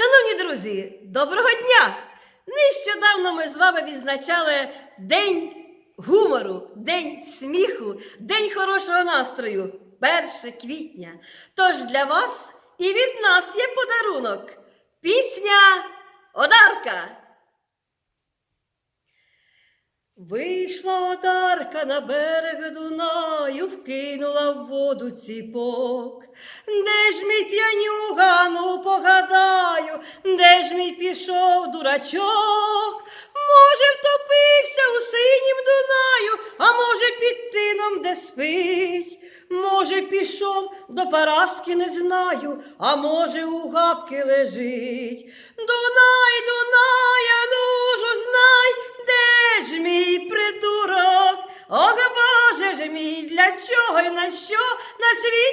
Шановні друзі, доброго дня! Нещодавно ми з вами відзначали День гумору, День сміху, День хорошого настрою, 1 квітня. Тож для вас і від нас є подарунок. Пісня Одарка. Вийшла одарка на берег Дунаю, вкинула в воду ціпок. Де ж мій де ж мій пішов дурачок? Може, втопився у синім Дунаю, а може, під тином де спить. Може, пішов до Параски, не знаю, а може, у гапки лежить. Дунай, Дунай, а ну знай, де ж мій придурок? Ох, Боже ж мій, для чого і на що на турок?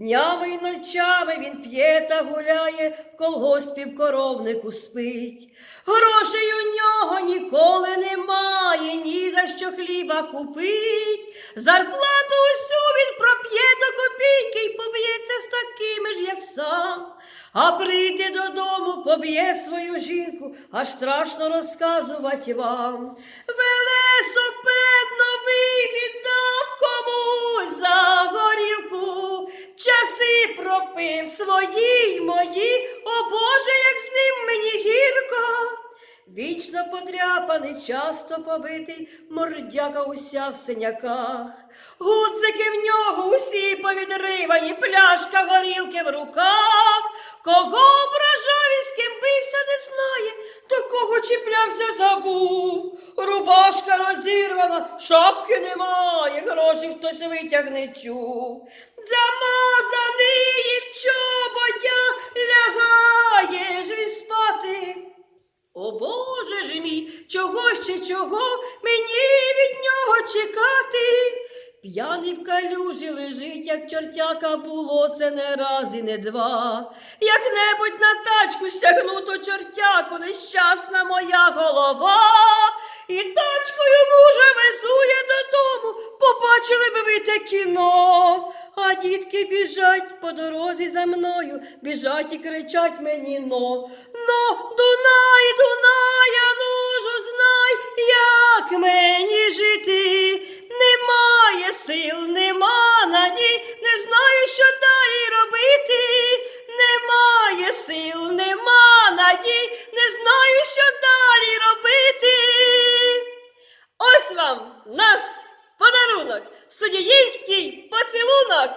Днями й ночами він п'є та гуляє, в колгоспі в коровнику спить. Грошей у нього ніколи немає, ні за що хліба купить. Зарплату усю він проп'є до копійки й поб'ється з такими ж, як сам. А прийде додому, поб'є свою жінку, аж страшно розказувати вам. Велесипед Пропив свої й мої, о Боже, як з ним мені гірко. Вічно подряпаний, часто побитий, мордяка уся в синяках. Гудзики в нього усі повідривані, пляшка горілки в руках. Кого ображав і з ким бився, не знає, до кого чіплявся, забув. Рубашка розірвана, шапки немає, гроші хтось витягне чув. Замазаний Боже ж мій, чого ще чого мені від нього чекати? П'яний в калюжі лежить, як чортяка було це не раз і не два. Як-небудь на тачку стягну то чортяку, нещасна моя голова. І тачкою мужа везу я додому, побачили би ви те кіно а дітки біжать по дорозі за мною, біжать і кричать мені но. Но, Дунай, Дунай, я нужу знай, як мені жити. Немає сил, нема надій, не знаю, що далі робити. Немає сил, нема надій, не знаю, що далі робити. Ось вам наш подарунок, судіївський поцілунок.